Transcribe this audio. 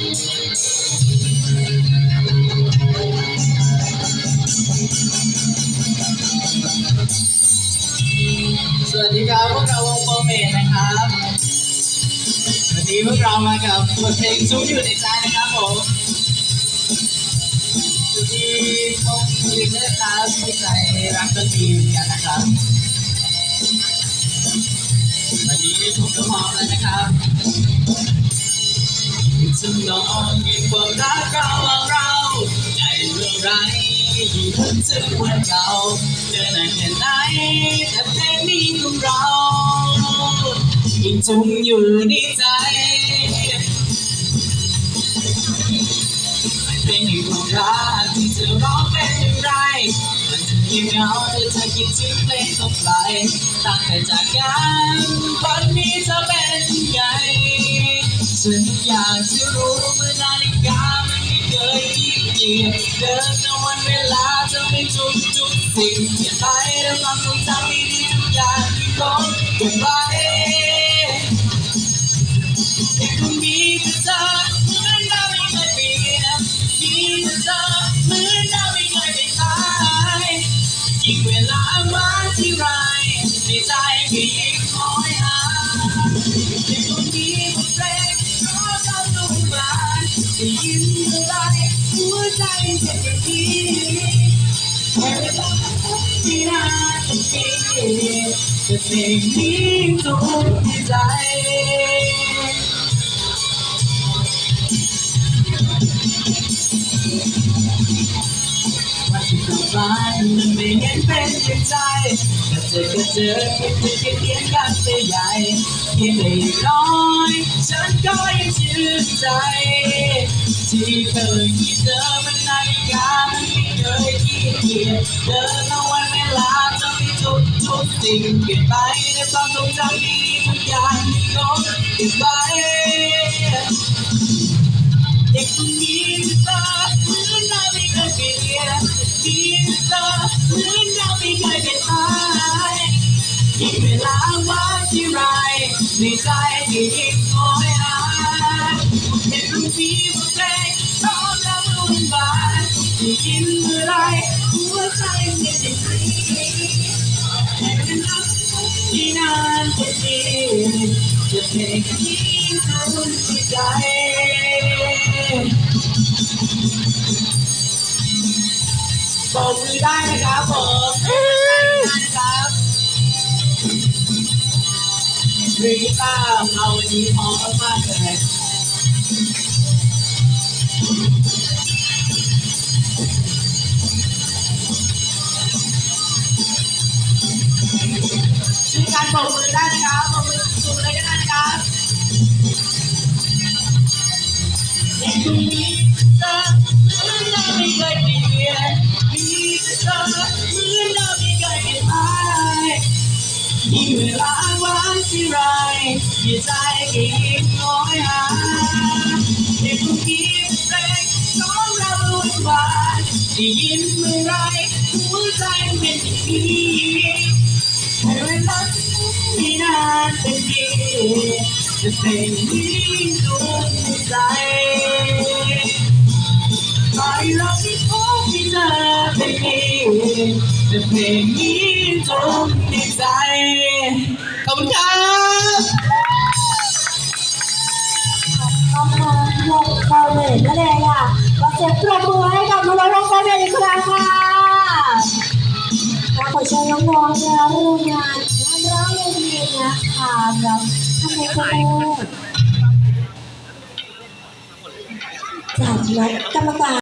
สวัสดีครับพวกเราวงโปรเมทนะครับวันนี้พวกเรามากับบทเพลงซุ้มอยู่ในใจนะครับผมที่ต้องลิเดอนะครับที่ใจรักดนตรีกันนะครับวันนี้ผมก็พร้อมแล้วนะครับ จะลองกินความรักเราของเราในเมื่อไรยิ่งคิดถึงวันเก่าเดินนานแค่ไหนแต่เพลงนี้ของเรายิ่งจมอยู่ในใจเพลงแห่งความรักที่จะร้องเป็นอย่างไรมันจะยิ่งเหงาถ้าเธอคิดถึงเพลงต้อไกลตั้งแต่จากกัน ฉันอยากจะรู้เมื่อนาฬิกามันไม่เคยขี้เกียจเดินในวันเวลาจะไม่ทุกทุกๆสิ่งเปลี่ยนไปด้วยความทรงจำดีๆทุกอย่างที่ลบเก็บไว้ยังคงมีแต่เธอเหมือนเราไม่เคยเปลี่ยนมีแต่เธอเหมือนเราไม่เคยเปลี่ยนไปยิ่งเวลาว่างที่ไรในใจก็ยิ่งคอยหายังคงมี มาได้ยิ ที่ต่เพลงนี้ทุกใจว่าที่กลับบ้านมันไม่เห็นเป็นอย่างใจก็เจอก็เจอคิดถึงคิดเพียงกันไปใหญ่เพียงเล็กน้อยฉันก็ยังชื่นใจ ที่เคยมีเธอมันนาฬิกามันไม่เคยขี้เกียจเดินเอาวันเวลาจะม่ทุกทุกสิ่งเปลี่ยนไปในความทรงจำดีทุกอย่างที่ลบเก็บไว้ เด็กคนนี้เธอเหมือนเราไม่เคยเปลี่ยนดีเธอเหมือนเราไม่เคยเปลี่ยนไปยิ่งเวลาว่าที่ไรในใจที่ยิ่งคอยหาเด็นนี้บทเพลงพร้อมแล้ววุ่นวาได้ยินเมื่อไรหัวใจมันจะกรีดแต่เวลาที่นานกว่านี้จะเพลงนี้ทุนใจ บอกมือได้นะครับผมนะครับหรือตาเอาวันนี้พร้อมมากเลยชื่อการบอกมือได้นะครับบอกมือสูงเลยก็ได้นะครับเด็กคน เวลาว่างที่ไรยิ่งใจก็ยิ่น้อยหาเด็กคนนี้เพลงของเราวุ่นวายได้ยินเมื่อไรหัวใจเป็นอย่างนี้แต่เวลาที่นานเป็นปีจะเป็นยิ่ดวงใจใครเราที่พบที่เธอเป็นปีจะเป็นยิ่งดวงใจ อบคุณครับน้องๆวงโคเวตนั่นเองค่ะขอเสียงปรบมือให้กับน้องๆวงโคเวตอีกครั้งค่ะและขอเชิญน้องๆเนี่ยร่วมงานงานร้องเรียนดีนะคะรับทำในโคเวตจากคณะกรรมการ